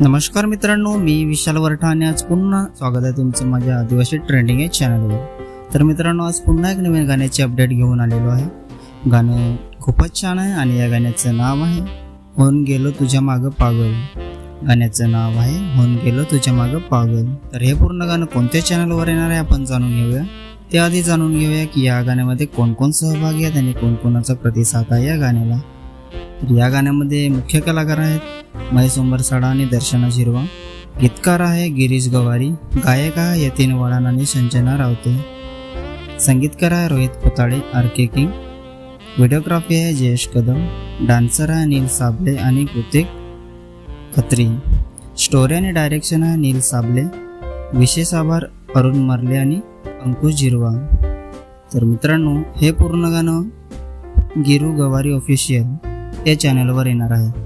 नमस्कार मित्रांनो मी विशाल वरठा आणि आज पुन्हा स्वागत आहे तुमचं माझ्या आदिवासी ट्रेंडिंग या चॅनलवर तर मित्रांनो आज पुन्हा एक नवीन गाण्याची अपडेट घेऊन आलेलो आहे. गाणं खूपच छान आहे आणि या गाण्याचं नाव आहे होऊन गेलो तुझ्या मागं पागल. गाण्याचं नाव आहे होऊन गेलो तुझ्या मागं पागल. तर हे पूर्ण गाणं कोणत्या चॅनलवर येणार आहे आपण जाणून घेऊया. त्याआधी जाणून घेऊया की या गाण्यामध्ये कोण कोण सहभागी आहेत आणि कोणकोणाचा प्रतिसाद आहे या गाण्याला. तर या गाण्यामध्ये मुख्य कलाकार आहेत महेश उंबरसाडा आणि दर्शना झिरवा गीतकार आहे गिरीश गवारी गायक आहे यतीन वडान आणि संजना रावते. संगीतकार आहे Rohit Putale R K king. Videography आहे जयेश कदम. डान्सर आहे नील साबले आणि कृतिक खत्री. स्टोरी आणि डायरेक्शन आहे नील साबले विशेष आभार अरुण मरले आणि अंकुश झिरवा तर मित्रांनो हे पूर्ण गाणं गिरू गवारी ऑफिशियल या चॅनलवर येणार आहे.